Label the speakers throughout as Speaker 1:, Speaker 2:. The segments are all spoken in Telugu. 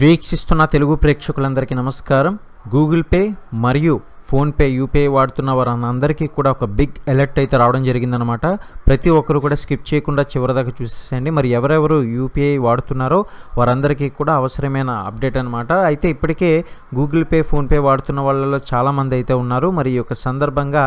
Speaker 1: వీక్షిస్తున్న తెలుగు ప్రేక్షకులందరికీ నమస్కారం. గూగుల్ పే మరియు ఫోన్పే యూపీఐ వాడుతున్న వారందరికీ కూడా ఒక బిగ్ అలర్ట్ అయితే రావడం జరిగిందనమాట ప్రతి ఒక్కరు కూడా స్కిప్ చేయకుండా చివరిదాకా చూసేసేయండి. మరి ఎవరెవరు యూపీఐ వాడుతున్నారో వారందరికీ కూడా అవసరమైన అప్డేట్ అనమాట అయితే ఇప్పటికే గూగుల్ పే ఫోన్పే వాడుతున్న వాళ్ళలో చాలామంది అయితే ఉన్నారు. మరి ఈ యొక్క సందర్భంగా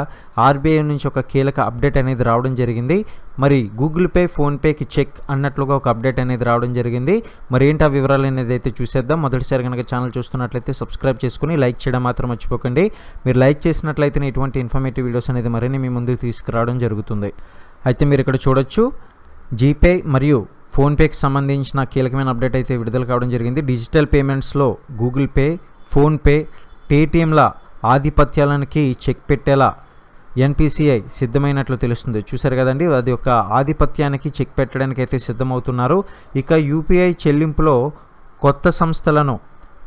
Speaker 1: ఆర్బీఐ నుంచి ఒక కీలక అప్డేట్ అనేది రావడం జరిగింది. మరి గూగుల్ పే ఫోన్పేకి చెక్ అన్నట్లుగా ఒక అప్డేట్ అనేది రావడం జరిగింది. మరి ఏంటి ఆ వివరాలు అనేది అయితే చూసేద్దాం. మొదటిసారి కనుక ఛానల్ చూస్తున్నట్లయితే సబ్స్క్రైబ్ చేసుకుని లైక్ చేయడం మాత్రం మర్చిపోకండి. మీరు లైక్ చేసినట్లయితే ఇటువంటి ఇన్ఫర్మేటివ్ వీడియోస్ అనేది మరిన్ని మీ ముందుకు తీసుకురావడం జరుగుతుంది. అయితే మీరు ఇక్కడ చూడొచ్చు. జీపే మరియు ఫోన్పేకి సంబంధించిన కీలకమైన అప్డేట్ అయితే విడుదల కావడం జరిగింది. డిజిటల్ పేమెంట్స్లో గూగుల్ పే ఫోన్పే పేటీఎంల ఆధిపత్యాలకి చెక్ పెట్టేలా ఎన్పిసిఐ సిద్ధమైనట్లు తెలుస్తుంది. చూశారు కదండి అది ఒక ఆధిపత్యానికి చెక్ పెట్టడానికి అయితే సిద్ధమవుతున్నారు. ఇక యూపీఐ చెల్లింపులో కొత్త సంస్థలను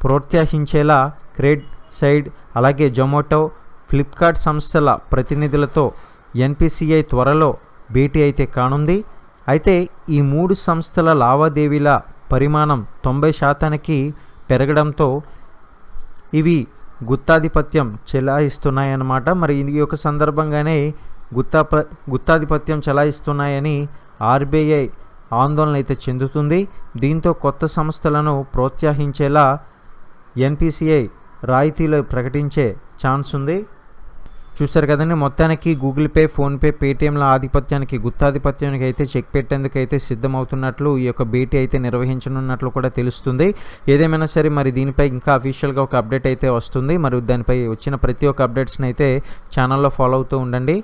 Speaker 1: ప్రోత్సహించేలా క్రెడ్ సైడ్ అలాగే జొమాటో ఫ్లిప్కార్ట్ సంస్థల ప్రతినిధులతో ఎన్పిసిఐ త్వరలో భేటీ అయితే కానుంది. అయితే ఈ మూడు సంస్థల లావాదేవీల పరిమాణం తొంభై శాతానికి పెరగడంతో ఇవి గుత్తాధిపత్యం చెలాయిస్తున్నాయన్నమాట. మరి ఈ యొక్క సందర్భంగానే గుత్తా ప్ర గుత్తాధిపత్యం చెలాయిస్తున్నాయని ఆర్బీఐ ఆందోళన అయితే చెందుతుంది. దీంతో కొత్త సంస్థలను ప్రోత్సహించేలా ఎన్పిసిఐ రాయితీలు ప్రకటించే ఛాన్స్ ఉంది. చూస్తారు కదండి మొత్తానికి గూగుల్ పే ఫోన్పే పేటీఎంల ఆధిపత్యానికి గుత్తాధిపత్యానికి అయితే చెక్ పెట్టేందుకు అయితే సిద్ధమవుతున్నట్లు ఈ యొక్క భేటీ అయితే నిర్వహించనున్నట్లు కూడా తెలుస్తుంది. ఏదేమైనా సరే మరి దీనిపై ఇంకా అఫీషియల్గా ఒక అప్డేట్ అయితే వస్తుంది. మరి దానిపై వచ్చిన ప్రతి ఒక్క అప్డేట్స్ని అయితే ఛానల్లో ఫాలో అవుతూ ఉండండి.